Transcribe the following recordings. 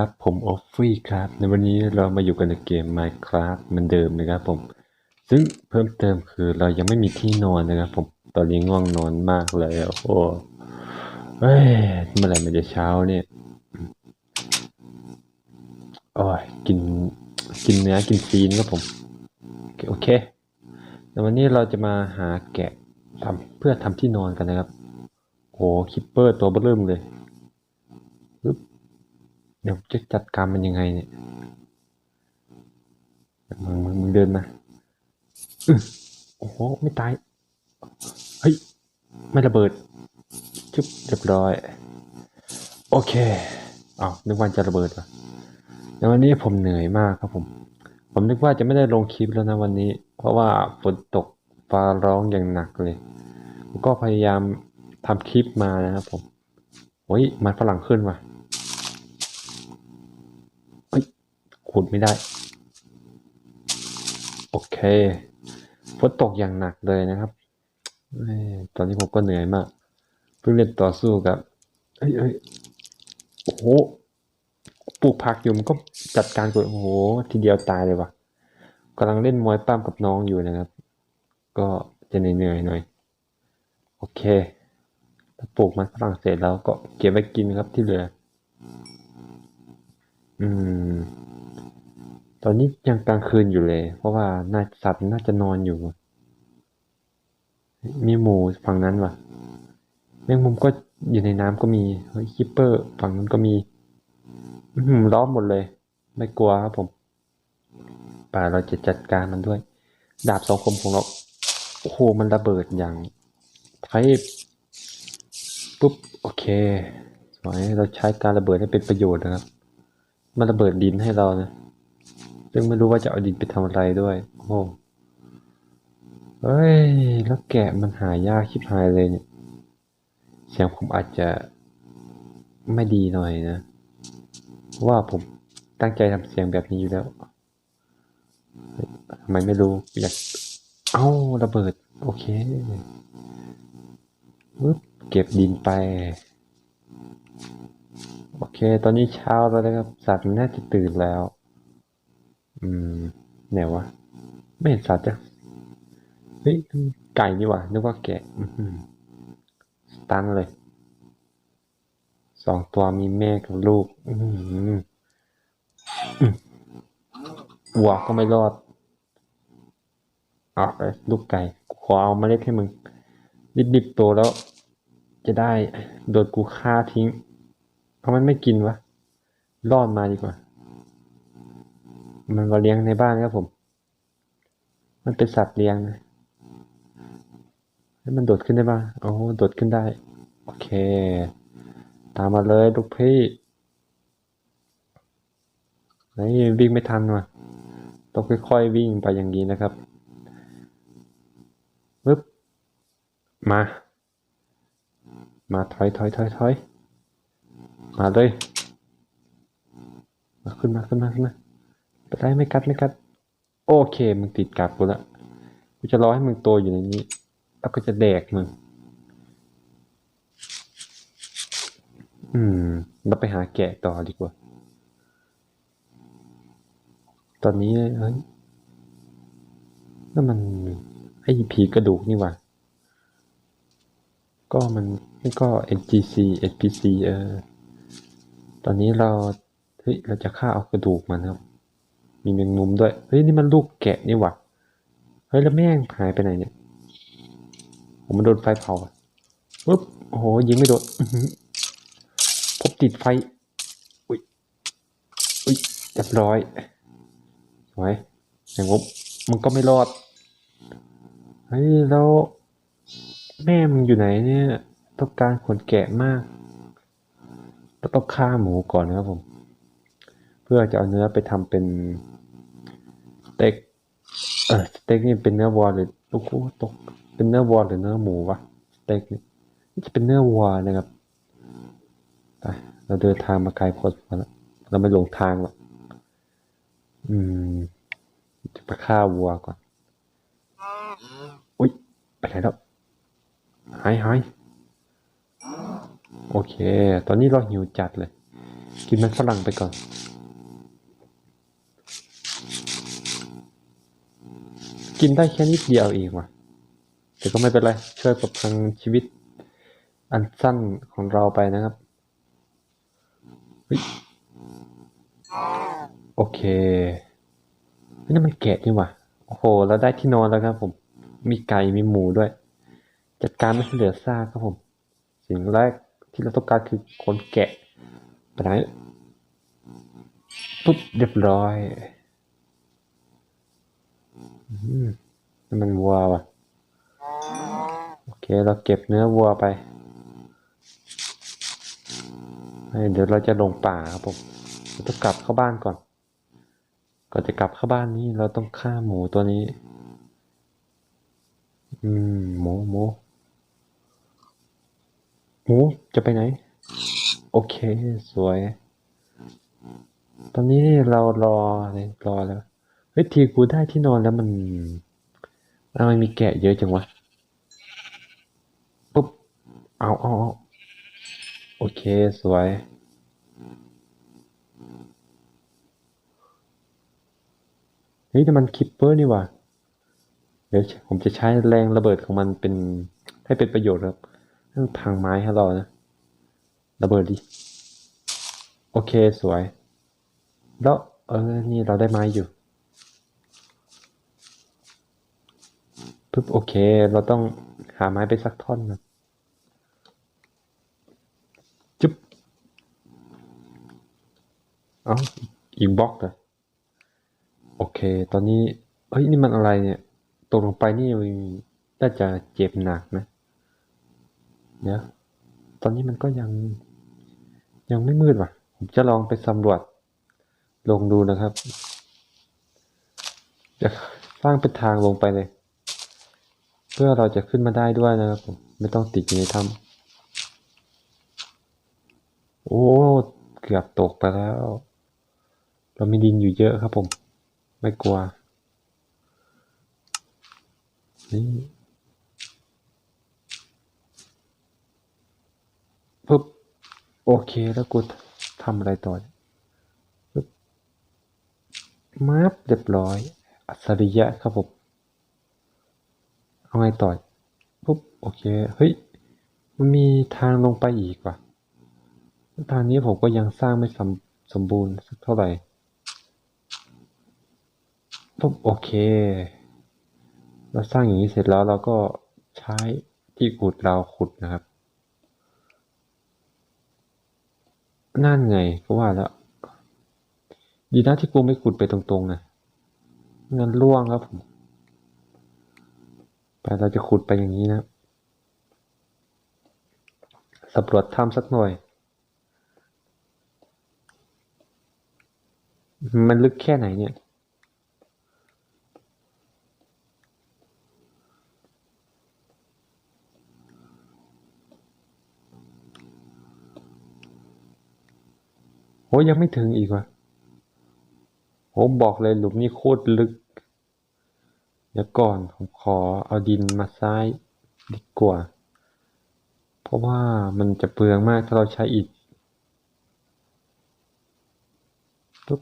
ครับผมออฟฟี่ครับ ในวันนี้เรามาอยู่กันในเกม Minecraft เหมือนเดิมนะครับผม ซึ่งเพิ่มเติมคือเรายังไม่มีที่นอนนะครับผมตอนนี้ง่วงนอนมากเลยโอ้เฮ้ยเมื่อไหร่มันจะเช้าเนี่ยโอ้ยกินกินเนื้อกินซีนครับผม โอเคโอเคแต่วันนี้เราจะมาหาแกะทำเพื่อทำที่นอนกันนะครับโอ้คิปเปอร์ตัวเบิ่มเลย เดี๋ยวจะจัดการมันยังไงเนี่ยมึงมึงมึงเดินมาอโอ้โห ไม่ตาย เฮ้ย ไม่ระเบิด จุ๊บเรียบร้อย โอเคอ้าวนึกว่าจะระเบิดว่ะในวันนี้ผมเหนื่อยมากครับผม ผมนึกว่าจะไม่ได้ลงคลิปแล้วนะวันนี้ เพราะว่าฝนตกฟ้าร้องอย่างหนักเลยผมก็พยายามทำคลิปมานะครับผมโอ้ยมันฝรั่งขึ้นว่ะ ขุดไม่ได้ โอเคฝนตกอย่างหนักเลยนะครับอตอนนี้ผมก็เหนื่อยมาก เพิ่งเล่นต่อสู้กับเอ้ยเอ้ยโอ้โหปลูกผักอยู่มันก็จัดการกูโอ้โห ทีเดียวตายเลยว่ะกำลังเล่นมวยปั้มกับน้องอยู่นะครับ ก็จะเหนื่อยหน่อย โอเคถ้าปลูกมันฝรั่งเศสแล้วก็เก็บไว้กินครับที่เหลือ อืม ตอนนี้ยังกลางคืนอยู่เลย เพราะว่าน่าสัตว์น่าจะนอนอยู่ มีหมูฝั่งนั้นว่ะแมงมุมก็อยู่ในน้ำก็มีคิปเปอร์ฝั่งนั้นก็มีล้อมหมดเลย ไม่กลัวครับผม ป่าเราจะจัดการมันด้วย ดาบสองคมของเราโอ้โหมันระเบิดอย่างไพปุ๊บโอเคสวยเราใช้การระเบิดให้เป็นประโยชน์นะครับ มันระเบิดดินให้เรานะ ซึ่งไม่รู้ว่าจะเอาดินไปทำอะไรด้วย โอ้เฮ้ย แล้วแกะมันหายากชิบหายเลยเนี่ย เสียงผมอาจจะไม่ดีหน่อยนะ เพราะว่าผมตั้งใจทำเสียงแบบนี้อยู่แล้วทำไมไม่รู้ อยาก เอ้าระเบิด โอเคปึ๊บเก็บดินไป โอเค ตอนนี้เช้าแล้วนะครับ สัตว์มันน่าจะตื่นแล้ว อืมไหนวะ ไม่เห็นสัตว์จ้ะเฮ้ยไก่นี่ว่านึกว่าแกะอื้อหือสตันเลย สองตัวมีแม่กับลูก อือหืออื้อวัวก็ไม่รอดเอาไปลูกไก่ขอเอามาเล็ดให้มึงดิบๆโตแล้ว จะได้โดนกูฆ่าทิ้งเพราะมันไม่กินวะรอดมาดีกว่า มันก็เลี้ยงในบ้านครับผม มันเป็นสัตว์เลี้ยงนะให้มันโดดขึ้นได้ป่ะโอ้โดดขึ้นได้ โอเค ตามมาเลยลูกพี่เฮ้วิ่งไม่ทันว่ะต้องค่อยๆวิ่งไปอย่างนี้นะครับปึ๊บ มา มาถอยถอยถอยถอยมาเลย มาขึ้นมาขึ้นมาขึ้นมา ไปได้ไม่กัดไม่กัด โอเคมึงติดกับกูละกูจะรอให้มึงโตอยู่ในนี้ แล้วก็จะแดกมึง อืม เราไปหาแกะต่อดีกว่า ตอนนี้เฮ้ยนั่นมันไอ้ผีกระดูกนี่หว่าก็มันนี่ก็ NGC NPC เออ ตอนนี้เรา เฮ้ย เราจะฆ่าเอากระดูกมันครับ มีแมงมุมด้วย เฮ้ย นี่มันลูกแกะนี่หว่า เฮ้ย แล้วแม่งหายไปไหนเนี่ย ผมมันโดนไฟเผาปึ๊บ โอ้โห ยิงไม่โดนอื้อหือผมติดไฟ อุ้ย อุ้ยเรียบร้อยสวยแมงมุมมันก็ไม่รอด เฮ้ย แล้ว แม่มึงอยู่ไหนเนี่ย ต้องการขนแกะมากเราต้องฆ่าหมูก่อนนะครับผม เพื่อจะเอาเนื้อไปทำเป็น เต็กเออสเต็กนี่เป็นเนื้อวัวหรือโอ้โหตก เป็นเนื้อวัวหรือเนื้อหมูวะสเต็กนี่นี่จะเป็นเนื้อวัวนะครับไปเราเดินทางมาไกลพอสมควรแล้วเราไม่หลงทางหรอกอืมจะไปฆ่าวัวก่อนอุ้ยไปไหนแล้วหายหายโอเค ตอนนี้เราหิวจัดเลย กินมันฝรั่งไปก่อน กินได้แค่นิดเดียวเองว่ะ แต่ก็ไม่เป็นไร ช่วยประทังชีวิตอันสั้นของเราไปนะครับ โอเคนี่มันแกะนี่ว่ะ โอ้โห แล้วได้ที่นอนแล้วครับผม มีไก่ มีหมูด้วย จัดการไม่ให้เหลือซากครับผม สิ่งแรกที่เราต้องการคือคนแกะไปไหนปุ๊บเรียบร้อย อืมนี่มันวัวว่ะ โอเค เราเก็บเนื้อวัวไปเฮ้ยเดี๋ยวเราจะลงป่าครับผมเราต้องกลับเข้าบ้านก่อน ก่อนจะกลับเข้าบ้านนี้เราต้องฆ่าหมูตัวนี้ อืม หมูหมูหมูจะไปไหน โอเค สวย ตอนนี้เรารอเลยรอแล้ว เฮ้ยทีกูได้ที่นอนแล้วมันทำไมมีแกะเยอะจังวะปุ๊บเอาเอาเอาโอเค สวย เฮ้ยแต่มันคิปเปอร์นี่ว่าเดี๋ยวผมจะใช้แรงระเบิดของมันเป็นให้เป็นประโยชน์ครับให้มันพังไม้ให้เรานะ ระเบิดดิ โอเค สวย แล้วเออ นี่เราได้ไม้อยู่ ปึ๊บโอเค เราต้องหาไม้ไปสักท่อนนะจุ๊บเอ้าอีกบล็อกเลยโอเค ตอนนี้เฮ้ยนี่มันอะไรเนี่ยตกลงไปนี่น่าจะเจ็บหนักนะเดี๋ยวตอนนี้มันก็ยัง ยังไม่มืดว่ะ ผมจะลองไปสำรวจลงดูนะครับจะสร้างเป็นทางลงไปเลย เพื่อเราจะขึ้นมาได้ด้วยนะครับผมไม่ต้องติดอยู่ในถ้ำโอ้เกือบตกไปแล้ว เรามีดินอยู่เยอะครับผม ไม่กลัวนี่ปุ๊บโอเคแล้วกูทำอะไรต่อปึ๊บมาบเรียบร้อย อัจฉริยะครับผม เอาไงต่อปุ๊บโอเคเฮ้ยมันมีทางลงไปอีกว่ะทางนี้ผมก็ยังสร้างไม่สมสมบูรณ์สักเท่าไหร่ปุ๊บโอเค เราสร้างอย่างนี้เสร็จแล้วเราก็ใช้ที่ขุดเราขุดนะครับ นั่นไงก็ว่าแล้ว ดีนะที่กูไม่ขุดไปตรงๆนะงั้นล่วงครับผม ไปเราจะขุดไปอย่างนี้นะสำรวจถ้ำสักหน่อย มันลึกแค่ไหนเนี่ยโหยังไม่ถึงอีกว่ะโหบอกเลยหลุมนี้โคตรลึก เดี๋ยวก่อนผมขอเอาดินมาซ้ายดีกว่า เพราะว่ามันจะเปลืองมากถ้าเราใช้อิฐปุ๊บ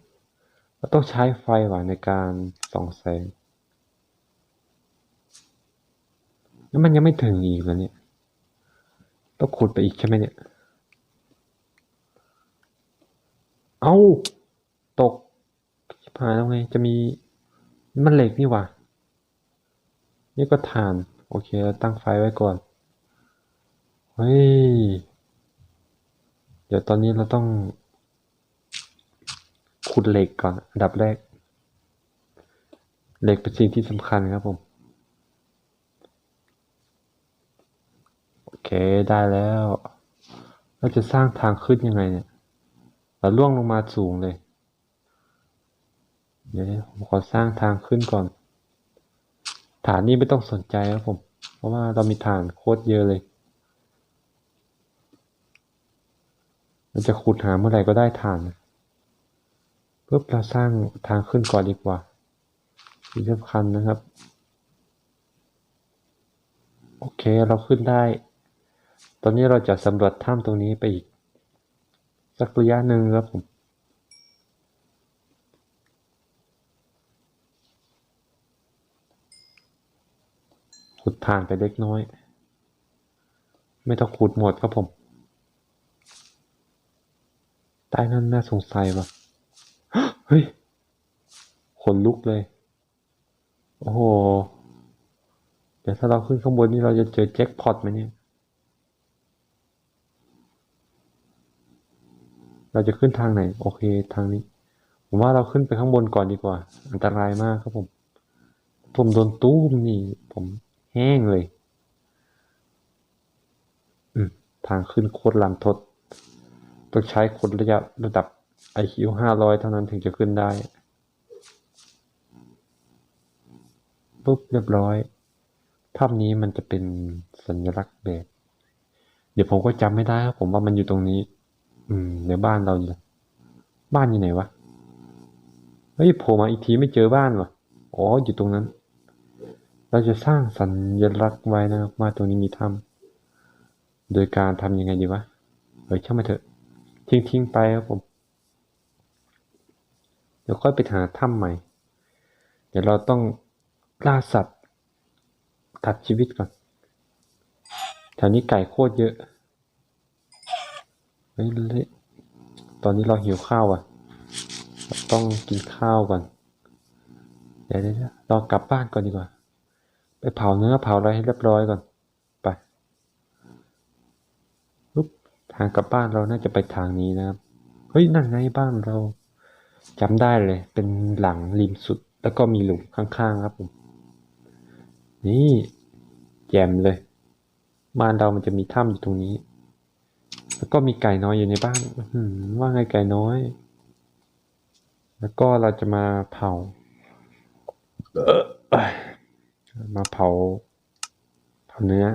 เราต้องใช้ไฟว่ะในการส่องแสง แล้วมันยังไม่ถึงอีกแล้วเนี่ย ต้องขุดไปอีกใช่ไหมเนี่ย เอ้าตกชิบหายแล้วไง จะมีมันเหล็กนี่หว่า นี่ก็ถ่าน โอเคเราตั้งไฟไว้ก่อน เฮ้ย เดี๋ยวตอนนี้เราต้อง ขุดเหล็กก่อน อันดับแรก เหล็กเป็นสิ่งที่สำคัญครับผม โอเคได้แล้ว เราจะสร้างทางขึ้นยังไงเนี่ยเราล่วงลงมาสูงเลย เดี๋ยวผมขอสร้างทางขึ้นก่อน ฐานนี้ไม่ต้องสนใจครับผม เพราะว่าเรามีฐานโคตรเยอะเลยเราจะขุดหาเมื่อไหร่ก็ได้ฐานเพื่อเราสร้างทางขึ้นก่อนดีกว่าที่สำคัญนะครับ โอเคเราขึ้นได้ ตอนนี้เราจะสำรวจถ้ำตรงนี้ไปอีก สักระยะหนึ่งครับผม ขุดผ่านไปเล็กน้อย ไม่ต้องขุดหมดครับผม ใต้นั้นน่าสงสัยว่ะเฮ้ยขนลุกเลย โอ้โห เดี๋ยวถ้าเราขึ้นข้างบนนี่เราจะเจอแจ็คพอตไหมเนี่ย เราจะขึ้นทางไหน โอเคทางนี้ ผมว่าเราขึ้นไปข้างบนก่อนดีกว่า อันตรายมากครับผมผมโดนตู้มนี่ผม แห้งเลยทางขึ้นโคตรลันทด ต้องใช้คนระยะระดับ IQ ห้าร้อยเท่านั้นถึงจะขึ้นได้ ปุ๊บเรียบร้อย ภาพนี้มันจะเป็นสัญลักษณ์แบบ เดี๋ยวผมก็จำไม่ได้ครับผมว่ามันอยู่ตรงนี้ อืมเดี๋ยวบ้านเราบ้านอยู่ไหนวะ เฮ้ยโผล่มาอีกทีไม่เจอบ้านวะอ๋ออยู่ตรงนั้น เราจะสร้างสัญลักษณ์ไว้นะครับว่าตรงนี้มีถ้ำโดยการทำยังไงดีวะเฮ้ยช่างมาเถอะ ทิ้งทิ้งไปครับผม เดี๋ยวค่อยไปหาถ้ำใหม่ เดี๋ยวเราต้องล่าสัตว์ตัดชีวิตก่อนแถวนี้ไก่โคตรเยอะเฮ้ยเละตอนนี้เราหิวข้าวอะ ต้องกินข้าวก่อน เดี๋ยวเดี๋ยวเดี๋ยวเรากลับบ้านก่อนดีกว่า ไปเผาเนื้อเผาอะไรให้เรียบร้อยก่อน ไปปุ๊บทางกลับบ้านเราน่าจะไปทางนี้นะครับ เฮ้ย นั่นไงบ้านเราจำได้เลย เป็นหลังริมสุด แล้วก็มีหลุมข้างๆ ครับผม นี่แจ่มเลยบ้านเรามันจะมีถ้ำอยู่ตรงนี้ แล้วก็มีไก่น้อยอยู่ในบ้านว่าไงไก่น้อย แล้วก็เราจะมาเผา มาเผาเผาเนื้อ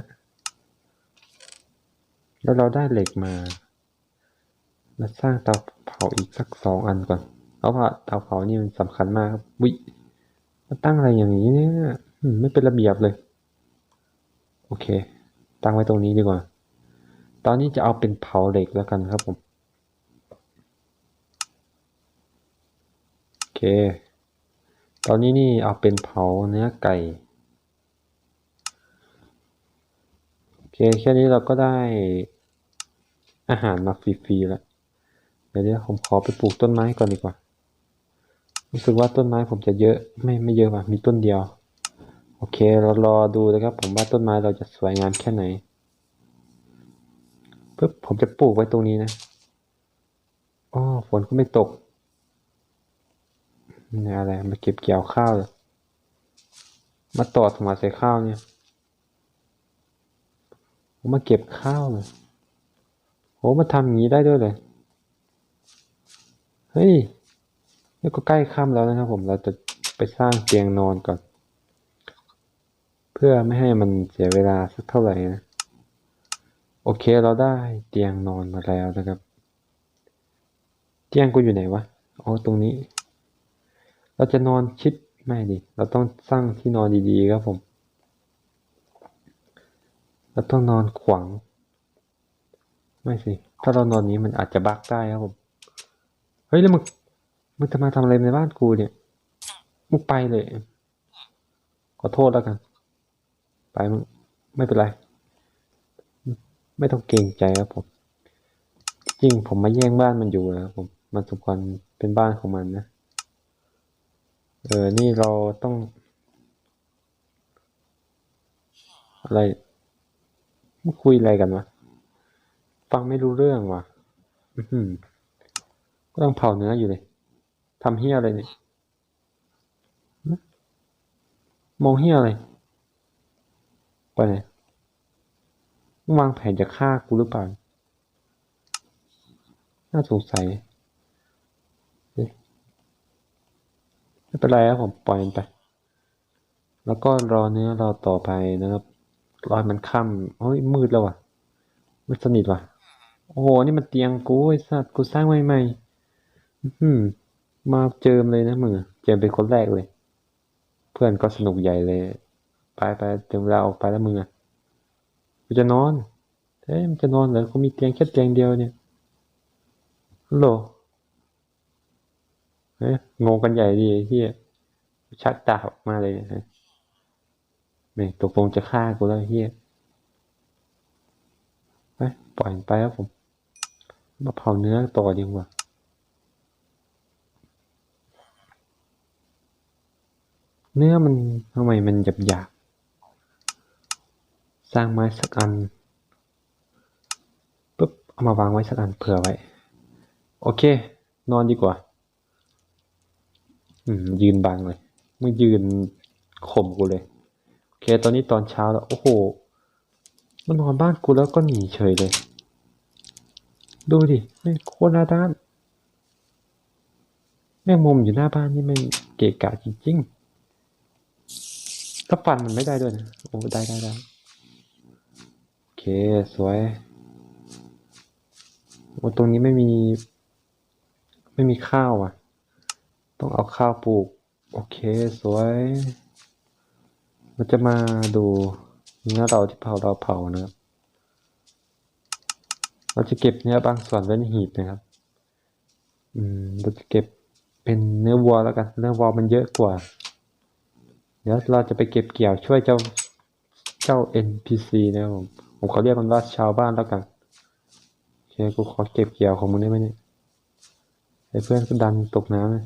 แล้วเราได้เหล็กมา แล้วสร้างเตาเผาอีกสักสองอันก่อนเพราะว่าเตาเผานี่มันสำคัญมากครับวิมาตั้งอะไรอย่างนี้เนี่ยไม่เป็นระเบียบเลย โอเค ตั้งไว้ตรงนี้ดีกว่า ตอนนี้จะเอาเป็นเผาเหล็กแล้วกันครับผมโอเค ตอนนี้นี่เอาเป็นเผาเนื้อไก่ โอเคแค่นี้เราก็ได้อาหารมาฟรีๆแล้ว เดี๋ยวผมขอไปปลูกต้นไม้ก่อนดีกว่า รู้สึกว่าต้นไม้ผมจะเยอะไม่ไม่เยอะว่ะมีต้นเดียว โอเคเรารอดูนะครับ ผมว่าต้นไม้เราจะสวยงามแค่ไหนปึ๊บผมจะปลูกไว้ตรงนี้นะอ๋อฝนก็ไม่ตกนี่อะไรมาเก็บเกี่ยวข้าวเหรอมาตอดมาใส่ข้าวเนี่ย ผมมาเก็บข้าวเลยโหมาทำอย่างนี้ได้ด้วยเลย เฮ้ย นี่ก็ใกล้ค่ำแล้วนะครับผม เราจะไปสร้างเตียงนอนก่อน เพื่อไม่ให้มันเสียเวลาสักเท่าไหร่นะ โอเคเราได้เตียงนอนมาแล้วนะครับ เตียงกูอยู่ไหนวะ อ๋อ ตรงนี้ เราจะนอนชิดไม่ดิ เราต้องสร้างที่นอนดีๆครับผม เราต้องนอนขวาง ไม่สิ ถ้าเรานอนนี้มันอาจจะบักได้ครับผม เฮ้ยแล้วมึง มึงจะมาทำอะไรในบ้านกูเนี่ย มึงไปเลย ขอโทษแล้วกัน ไปมึง ไม่เป็นไร ไม่ต้องเกรงใจครับผม จริงผมมาแย่งบ้านมันอยู่นะครับผม มันสมควรเป็นบ้านของมันนะ เออ นี่เราต้อง อะไร มาคุยอะไรกันวะ ฟังไม่รู้เรื่องวะอื้อหือก็ต้องเผาเนื้ออยู่เลยทำเฮี้ยอะไรเนี่ยมองเฮี้ยอะไรไปไหนมึงวางแผนจะฆ่ากูหรือเปล่า น่าสงสัยเอ๊ะไม่เป็นไรครับผมปล่อยมันไป แล้วก็รอเนื้อเราต่อไปนะครับ รอให้มันค่ำเฮ้ยมืดแล้วว่ะมืดสนิทว่ะ โอ้โห นี่มันเตียงกูไอ้สัตว์กูสร้างใหม่ๆอื้อหือมาเจิมเลยนะมึงเจิมเป็นคนแรกเลย เพื่อนก็สนุกใหญ่เลย ไปไปถึงเวลาออกไปแล้วมึงอะกูจะนอนเฮ้ยมันจะนอนเหรอกูมีเตียงแค่เตียงเดียวเนี่ยฮัลโหลเฮ้ยงงกันใหญ่ดีไอ้เฮียชักดาบออกมาเลยนะ ม่ตกลงจะฆ่ากูแล้วเฮียไปปล่อยไปครับผม มาเผาเนื้อต่อดีกว่าเนื้อมันทำไมมันหยาบหยาบสร้างไม้สักอันปุ๊บเอามาวางไว้สักอันเผื่อไว้ โอเค นอนดีกว่า อืมยืนบังเลยไมึงยืนข่มกูเลย เค ตอนนี้ตอนเช้าแล้ว โอ้โห มันนอนบ้านกูแล้วก็หนีเฉยเลย ดูดิแม่โคตรหน้าด้าน แม่มุมอยู่หน้าบ้านนี่ม่งเกะกะจริงๆถ้าฟันมันไม่ได้ด้วยนะ โอ้ ได้ได้ได้โอเค สวย โอ้ ตรงนี้ไม่มี ไม่มีข้าวอะ ต้องเอาข้าวปลูก โอเค สวย มันจะมาดูเนื้อเราที่เผาเราเผานะครับ เราจะเก็บเนื้อบางส่วนไว้ในหีบนะครับ อืม เราจะเก็บเป็นเนื้อวัวแล้วกัน เนื้อวัวมันเยอะกว่า เดี๋ยวเราจะไปเก็บเกี่ยวช่วยเจ้าเจ้า NPC นะครับผม ผมขอเรียกมันว่าชาวบ้านแล้วกันโอเคกูขอเก็บเกี่ยวของมึงได้ไหมเนี่ยไอ้เพื่อนก็ดันตกน้ำเลย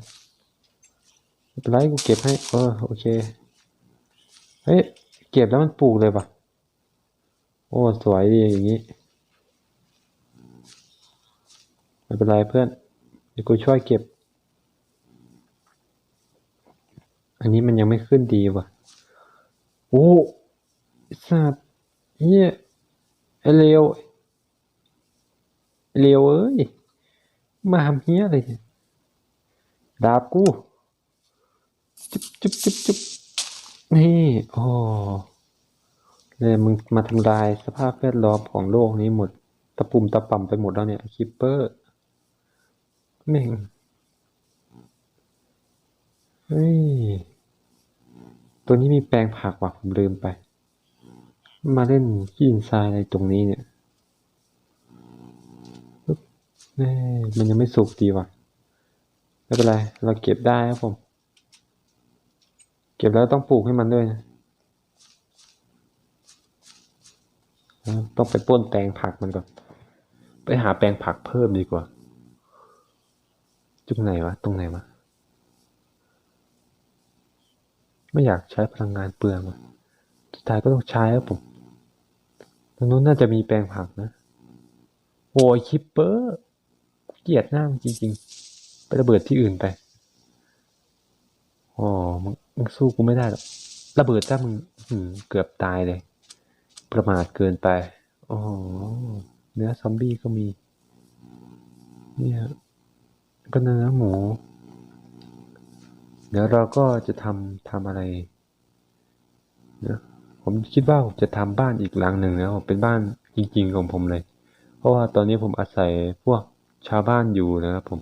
ไม่เป็นไรกูเก็บให้ เออโอเค เฮ้ยเก็บแล้วมันปลูกเลยปะโอ้ สวยดีอย่างนี้ไม่เป็นไรเพื่อนเดี๋ยวกูช่วยเก็บ อันนี้มันยังไม่ขึ้นดีว่ะ โอ้สัตว์เฮียไอเลวไอ้เลวเอ้ย มาทำเฮี้ยอะไรเนี่ยดาบกู จุ๊บจุ๊บจุ๊บจุ๊บ นี่ โอ้เลยมึงมาทำลายสภาพแวดล้อมของโลกนี้หมด ตะปุ่มตะป่ำไปหมดแล้วเนี่ยคิปเปอร์แม่งเฮ้ย ตัวนี้มีแปลงผักว่ะผมลืมไป มาเล่นขี้ดินทรายอะไรตรงนี้เนี่ยปึ๊บแม่มันยังไม่สุกดีว่ะ ไม่เป็นไร เราเก็บได้ครับผม เก็บแล้วต้องปลูกให้มันด้วยนะต้องไปป้นแปลงผักมันก่อน ไปหาแปลงผักเพิ่มดีกว่า จุดไหนวะ ตรงไหนวะ ไม่อยากใช้พลังงานเปลืองอะสุดท้ายก็ต้องใช้ครับผม ตรงนู้นน่าจะมีแปลงผักนะโอ้ยคิปเปอร์เกียดหน้ามันจริงๆ ไประเบิดที่อื่นไป อ๋อมึง มึงสู้กูไม่ได้หรอกระเบิดถ้ามึงมเกือบตายเลย ประมาทเกินไปอ๋อเนื้อซอมบี้ก็มี เนี่ยก็เนื้อหมู เดี๋ยวเราก็จะทำทำอะไรเนะผมคิดว่าผมจะทำบ้านอีกหลังหนึ่งนะผมเป็นบ้านจริงๆของผมเลย เพราะว่าตอนนี้ผมอาศัยพวกชาวบ้านอยู่นะครับผม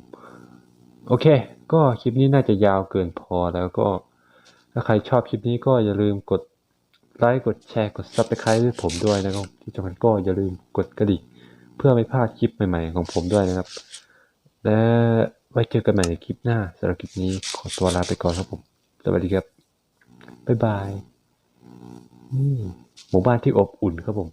โอเค ก็คลิปนี้น่าจะยาวเกินพอแล้วก็ ถ้าใครชอบคลิปนี้ก็อย่าลืมกดไลค์กดแชร์กดซับสไคร b e ให้ผมด้วยนะครับ ที่สำคัญก็อย่าลืมกดกระดิ่งเพื่อไม่พลาดคลิปใหม่ ๆ ของผมด้วยนะครับ และไว้เจอกันใหม่ในคลิปหน้าสำหรับคลิปนี้ขอตัวลาไปก่อนครับผม สวัสดีครับ บ๊ายบายนี่หมู่บ้านที่อบอุ่นครับผม